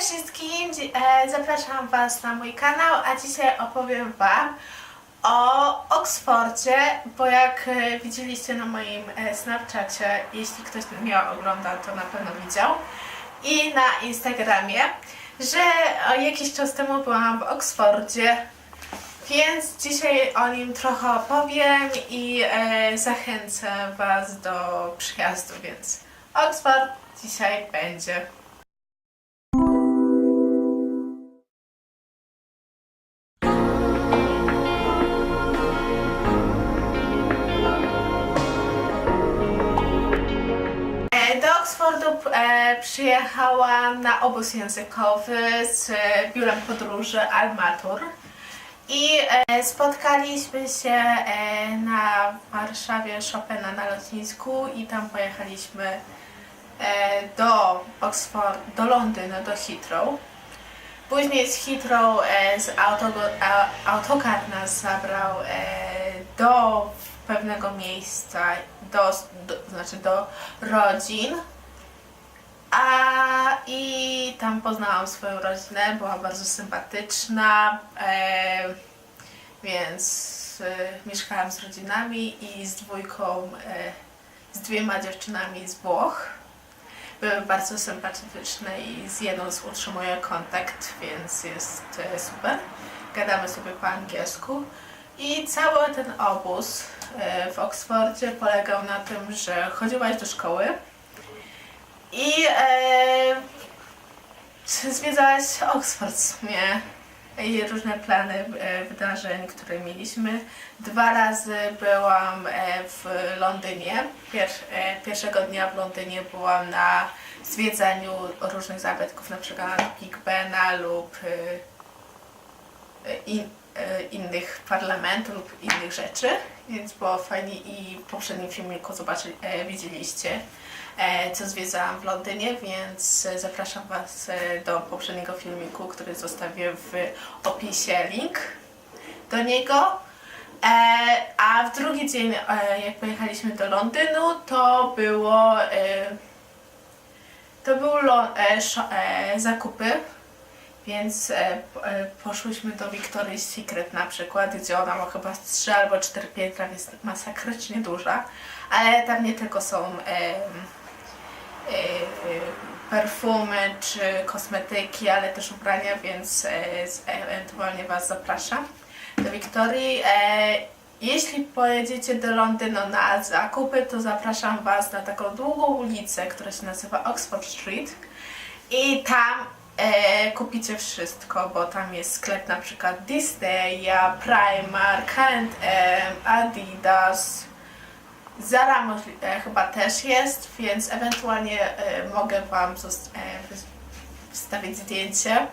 wszystkim, e, zapraszam Was na mój kanał, a dzisiaj opowiem Wam o Oksfordzie, bo jak e, widzieliście na moim e, Snapchacie, jeśli ktoś mnie ogląda, to na pewno widział, i na Instagramie, że jakiś czas temu byłam w Oksfordzie, więc dzisiaj o nim trochę opowiem i zachęcę Was do przyjazdu, więc Oxford dzisiaj będzie. Przyjechałam na obóz językowy z biurem podróży Almatur i e, spotkaliśmy się e, na Warszawie Chopina na lotnisku i tam pojechaliśmy e, do Oxford, do Londynu, do Heathrow. Później z Heathrow z autokar nas zabrał do pewnego miejsca, do, do, znaczy do rodzin. A i tam poznałam swoją rodzinę, była bardzo sympatyczna, e, więc e, mieszkałam z rodzinami i z dwójką, e, z dwiema dziewczynami z Włoch. Były bardzo sympatyczne i z jedną z utrzymuję kontakt, więc jest e, super. Gadamy sobie po angielsku. I cały ten obóz e, w Oksfordzie polegał na tym, że chodziłaś do szkoły i e, zwiedzałaś Oxford w sumie i różne plany e, wydarzeń, które mieliśmy. Dwa razy byłam e, w Londynie. E, pierwszego dnia w Londynie byłam na zwiedzaniu różnych zabytków, na przykład Big Bena lub innych parlamentów lub innych rzeczy, więc było fajnie i w poprzednim filmiku zobaczyli, e, widzieliście e, co zwiedzałam w Londynie, więc e, zapraszam Was e, do poprzedniego filmiku, który zostawię w opisie link do niego. E, a w drugi dzień, e, jak pojechaliśmy do Londynu, to było e, to były e, e, zakupy, więc e, e, poszłyśmy do Victoria's Secret na przykład, gdzie ona ma chyba 3 albo 4 piętra, jest masakrycznie duża, ale tam nie tylko są e, perfumy czy kosmetyki, ale też ubrania, więc ewentualnie Was zapraszam do Wiktorii. Jeśli pojedziecie do Londynu na zakupy, to zapraszam Was na taką długą ulicę, która się nazywa Oxford Street i tam e, kupicie wszystko, bo tam jest sklep na przykład Disneya, Primark, H&M, Adidas, Zara e, chyba też jest, więc ewentualnie e, mogę Wam e, wstawić zdjęcie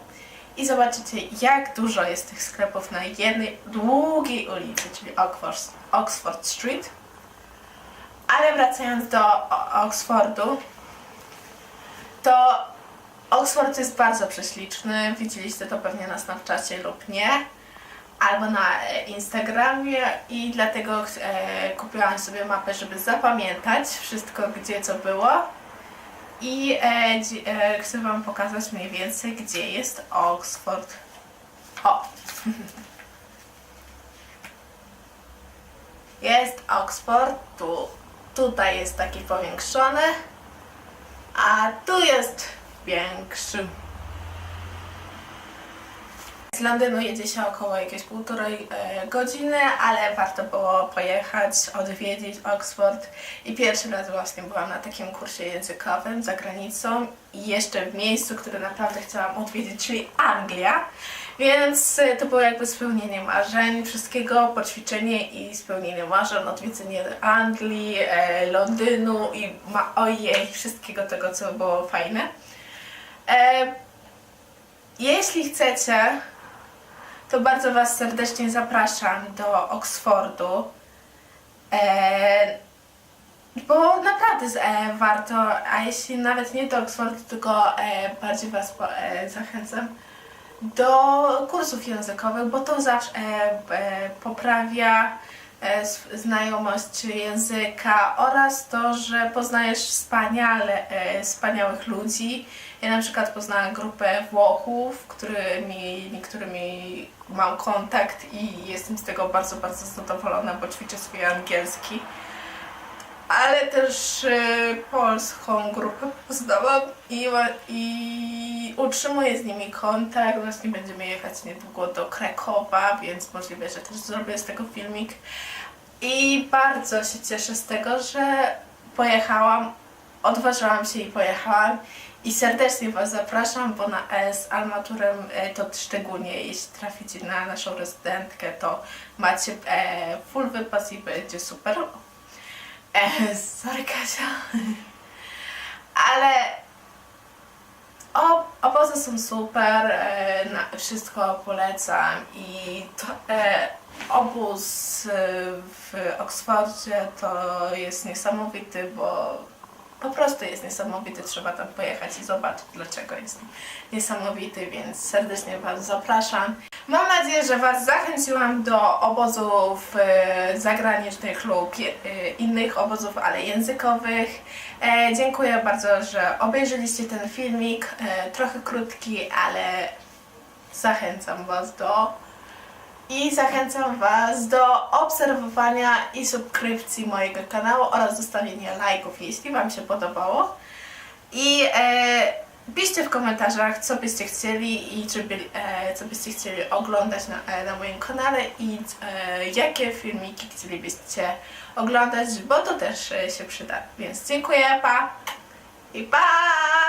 i zobaczycie jak dużo jest tych sklepów na jednej długiej ulicy, czyli Oxford, Oxford Street. Ale wracając do Oxfordu, to Oxford jest bardzo prześliczny, widzieliście to pewnie na Snapchacie lub nie albo na e, Instagramie i dlatego e, kupiłam sobie mapę, żeby zapamiętać wszystko, gdzie co było. I e, e, chcę Wam pokazać mniej więcej, gdzie jest Oxford. O! Jest Oxford, tu, tutaj jest taki powiększony, a tu jest większy. Z Londynu jedzie się około jakieś półtorej e, godziny, ale warto było pojechać, odwiedzić Oxford i pierwszy raz właśnie byłam na takim kursie językowym za granicą i jeszcze w miejscu, które naprawdę chciałam odwiedzić, czyli Anglia. Więc e, to było jakby spełnienie marzeń, wszystkiego, poćwiczenie i spełnienie marzeń, odwiedzenie Anglii, e, Londynu i ma, ojej, wszystkiego tego, co było fajne. E, jeśli chcecie, to bardzo Was serdecznie zapraszam do Oksfordu. E, bo naprawdę e, warto, a jeśli nawet nie do Oksfordu, tylko e, bardziej Was po, e, zachęcam do kursów językowych, bo to zawsze e, e, poprawia znajomość języka oraz to, że poznajesz wspaniale, e, wspaniałych ludzi. Ja na przykład poznałam grupę Włochów, którymi, niektórymi mam kontakt i jestem z tego bardzo, bardzo zadowolona, bo ćwiczę swój angielski. Ale też e, polską grupę poznałam i, i utrzymuję z nimi kontakt. Właśnie będziemy jechać niedługo do Krakowa, więc możliwe, że też zrobię z tego filmik. I bardzo się cieszę z tego, że pojechałam, odważyłam się i pojechałam. I serdecznie Was zapraszam, bo na ES Almaturem e, to szczególnie jeśli traficie na naszą rezydentkę, to macie e, full wypas i będzie super. E, sorry Kasia. Ale obozy są super, e, wszystko polecam i to, e, obóz e, w Oksfordzie to jest niesamowity, bo po prostu jest niesamowity, trzeba tam pojechać i zobaczyć dlaczego jest niesamowity, więc serdecznie Was zapraszam. Mam nadzieję, że Was zachęciłam do obozów e, zagranicznych lub e, innych obozów, ale językowych. E, dziękuję bardzo, że obejrzeliście ten filmik. Trochę krótki, ale zachęcam Was do i zachęcam Was do obserwowania i subskrypcji mojego kanału oraz zostawienia lajków, jeśli Wam się podobało. I e, piszcie w komentarzach, co byście chcieli i czy byli, e, co byście chcieli oglądać na, e, na moim kanale i e, jakie filmiki chcielibyście oglądać, bo to też e, się przyda. Więc dziękuję, pa i pa!